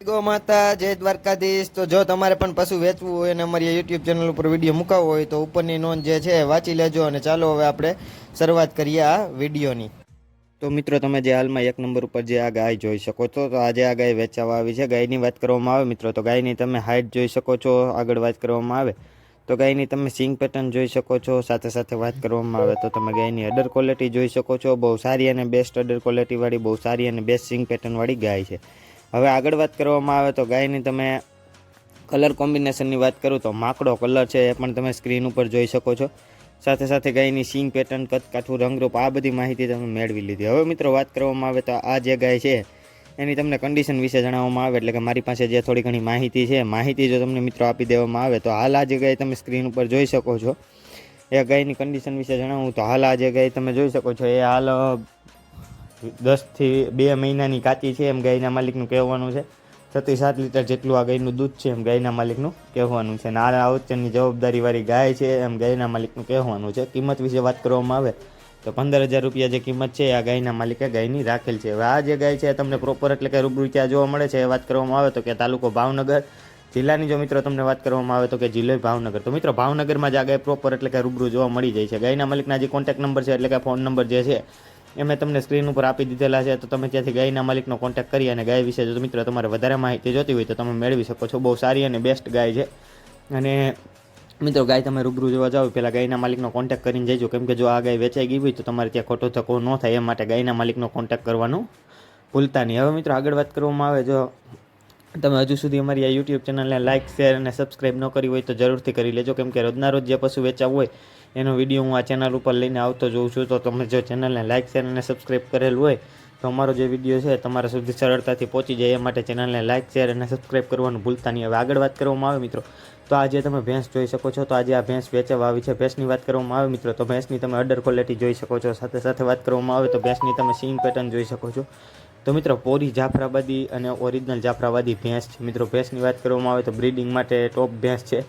Go માતા, જય દ્વારકાધીશ. તો જો તમારે પણ પશુ વેચવું હોય અને અમારી યુટ્યુબ ચેનલ ઉપર વીડિયો મુકાવવો હોય તો ઉપરની નોંધ જે છે વાંચી લેજો અને ચાલો હવે આપણે શરૂઆત કરીએ આ વિડીયોની તો મિત્રો, તમે જે હાલમાં એક નંબર ઉપર જે આ ગાય જોઈ શકો છો, તો આજે આ ગાય વેચાવા આવી છે, ગાયની વાત કરવામાં આવે મિત્રો, તો ગાયની તમે હાઇટ જોઈ શકો છો, આગળ વાત કરવામાં આવે. તો ગાયની તમે સિંગ પેટર્ન જોઈ શકો છો, સાથે સાથે વાત કરવામાં આવે તો તમે ગાયની અડર ક્વોલિટી જોઈ શકો છો, બહુ સારી અને બેસ્ટ અડર ક્વોલિટીવાળી બહુ સારી અને બેસ્ટ સિંગ પેટર્નવાળી ગાય છે. હવે આગળ વાત કરવામાં આવે તો ગાયની તમે કલર કોમ્બિનેશનની વાત કરું તો માકડો કલર છે એ પણ તમે સ્ક્રીન ઉપર જોઈ શકો છો. સાથે સાથે ગાયની સિંગ પેટર્ન, કદકાઠું, રંગરૂપ, આ બધી માહિતી તમે મેળવી લીધી. હવે મિત્રો વાત કરવામાં આવે તો આ જે ગાય છે, એની તમને કન્ડિશન વિશે જણાવવામાં આવે એટલે કે મારી પાસે જે થોડી ઘણી માહિતી છે, માહિતી જો તમને મિત્રો આપી દેવામાં આવે તો હાલ આ જે ગાય તમે સ્ક્રીન ઉપર જોઈ શકો છો. એ ગાયની કન્ડિશન વિશે જણાવું તો હાલ આ જે ગાય તમે જોઈ શકો છો, એ હાલ દસથી બે મહિનાની કાચી છે એમ ગાયના માલિકનું કહેવાનું છે. છથી સાત લીટર જેટલું આ ગાયનું દૂધ છે એમ ગાયના માલિકનું કહેવાનું છે. અને આ વચ્ચેની જવાબદારીવાળી ગાય છે એમ ગાયના માલિકનું કહેવાનું છે. કિંમત વિશે વાત કરવામાં આવે તો પંદર હજાર રૂપિયા જે કિંમત છે આ ગાયના માલિકે ગાયની રાખેલ છે. હવે આ જે ગાય છે તમને પ્રોપર એટલે કે રૂબરૂ ત્યાં જોવા મળે છે એ વાત કરવામાં આવે તો કે તાલુકો ભાવનગર. જિલ્લાની જો મિત્રો તમને વાત કરવામાં આવે તો કે જિલ્લો ભાવનગર. તો મિત્રો ભાવનગરમાં જ આ ગાય પ્રોપર એટલે કે રૂબરૂ જોવા મળી જાય છે. ગાયના માલિકના જે કોન્ટેક્ટ નંબર છે એટલે કે ફોન નંબર જે છે એ મેં તમને સ્ક્રીન ઉપર આપી દીધેલા છે, તો તમે ત્યાંથી ગાયના માલિકનો કોન્ટેક્ટ કરી અને ગાય વિશે જો મિત્રો તમારે વધારે માહિતી જોતી હોય તો તમે મેળવી શકો છો. બહુ સારી અને બેસ્ટ ગાય છે. અને મિત્રો ગાય તમે રૂબરૂ જોવા જાઓ પહેલાં ગાયના માલિકનો કોન્ટેક્ટ કરીને જઈજો કેમ કે જો આ ગાય વેચાઈ ગઈ હોય તો તમારે ત્યાં ખોટો ધક્કો ન થાય, એ માટે ગાયના માલિકનો કોન્ટેક્ટ કરવાનું ભૂલતા નહીં. હવે મિત્રો આગળ વાત કરવામાં આવે, જો તમે હજુ સુધી અમારી આ યુટ્યુબ ચેનલને લાઇક શેર અને સબસ્ક્રાઇબ ન કરી હોય તો જરૂરથી કરી લેજો. કેમ કે રોજના રોજ જે પશુ વેચાવું હોય, એનો વીડિયો હું આ ચેનલ ઉપર લઈને આવતો જોઉં છું. તો તમે જો ચેનલને લાઇક શેર અને સબસ્ક્રાઇબ કરેલું હોય, તો અમારો જે વીડિયો છે, તમારા સુધી સરળતાથી પહોંચી જાય. એ માટે ચેનલને લાઇક શેર અને સબસ્ક્રાઇબ કરવાનું ભૂલતા નહીં. હવે આગળ વાત કરવામાં આવે મિત્રો, તો આજે તમે ભેંસ જોઈ શકો છો. તો આજે આ ભેંસ વેચવા આવી છે. ભેંસની વાત કરવામાં આવે મિત્રો, તો ભેંસની તમે અડર ક્વોલિટી જોઈ શકો છો. સાથે સાથે વાત કરવામાં આવે તો ભેંસની તમે સીન પેટર્ન જોઈ શકો છો. તો મિત્રો, પોરી જાફરાબાદી અને ઓરિજિનલ જાફરાબાદી ભેંસ છે. મિત્રો, ભેંસની વાત કરવામાં આવે તો બ્રીડિંગ માટે ટોપ ભેંસ છે.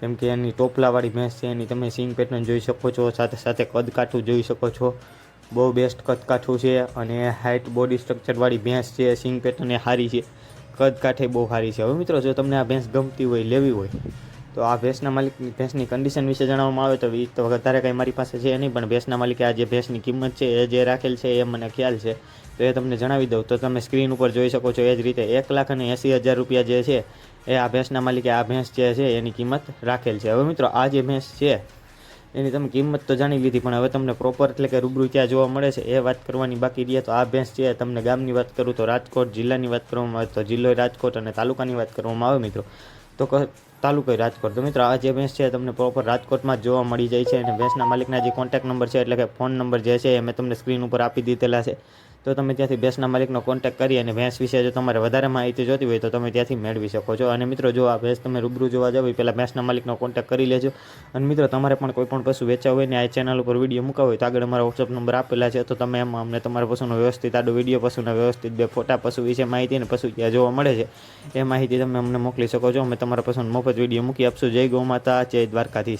કેમ કે એની ટોપલાવાળી ભેંસ છે. એની તમે સિંગ પેટર્ન જોઈ શકો છો. સાથે સાથે કદકાઠું જોઈ શકો છો. બહુ બેસ્ટ કદકાઠું છે અને હાઇટ બોડી સ્ટ્રક્ચરવાળી ભેંસ છે. સિંગ પેટર્ન એ સારી છે. કદકાઠે બહુ સારી છે. હવે મિત્રો, જો તમને આ ભેંસ ગમતી હોય, લેવી હોય, તો આ ભેંસના માલિકની, ભેંસની કન્ડિશન વિશે જણાવવામાં આવે તો એ તો વધારે કંઈ મારી પાસે છે નહીં. પણ ભેંસના માલિકે આ જે ભેંસની કિંમત છે, એ જે રાખેલ છે, એ મને ખ્યાલ છે. તો એ તમને જણાવી દઉં. તો તમે સ્ક્રીન ઉપર જોઈ શકો છો એ જ રીતે એક લાખ અને એંસી હજાર રૂપિયા જે છે, એ આ ભેંસના માલિકે આ ભેંસ જે છે એની કિંમત રાખેલ છે. હવે મિત્રો, આ જે ભેંસ છે, એની તમે કિંમત તો જાણી લીધી, પણ હવે તમને પ્રોપર એટલે કે રૂબરૂ ક્યાં જોવા મળે છે, એ વાત કરવાની બાકી રહે. તો આ ભેંસ છે, તમને ગામની વાત કરું તો રાજકોટ જિલ્લાની વાત કરવામાં આવે તો જિલ્લો રાજકોટ અને તાલુકાની વાત કરવામાં આવે મિત્રો. તો તાલુકો રાજકોટ. તો મિત્રો, આ જે ભેંસ છે તમને પ્રોપર રાજકોટમાં જોવા મળી જાય છે અને ભેંસના માલિકના જે કોન્ટેક્ટ નંબર છે, એટલે કે ફોન નંબર જે છે એ મેં તમને સ્ક્રીન ઉપર આપી દીધેલા છે. તો તમે ત્યાંથી ભેંસના માલિકનો કોન્ટેક્ટ કરી અને ભેંસ વિશે જો તમારે વધારે માહિતી જોતી હોય તો તમે ત્યાંથી મેળવી શકો છો. અને મિત્રો, જો આ ભેંસ તમે રૂબરૂ જોવા જાવ પહેલાં ભેંસના માલિકનો કોન્ટેક્ટ કરી લેજો. અને મિત્રો, તમારે પણ કોઈ પણ પશુ વેચાવ હોય ને આ ચેનલ ઉપર વીડિયો મૂકાવ હોય તો આગળ અમારા વોટ્સઅપ નંબર આપેલા છે. તો તમે એમાં અમને તમારા પશુનો વ્યવસ્થિત આડો વીડિયો પશુના વ્યવસ્થિત બે ફોટા, પશુ વિશે માહિતી અને પશુ ક્યાં જોવા મળે છે. એ માહિતી તમે અમને મોકલી શકો છો. અમે તમારા પશુને મફત વીડિયો મૂકી આપશું. જય ગૌ માતા જય દ્વારકાધીશ.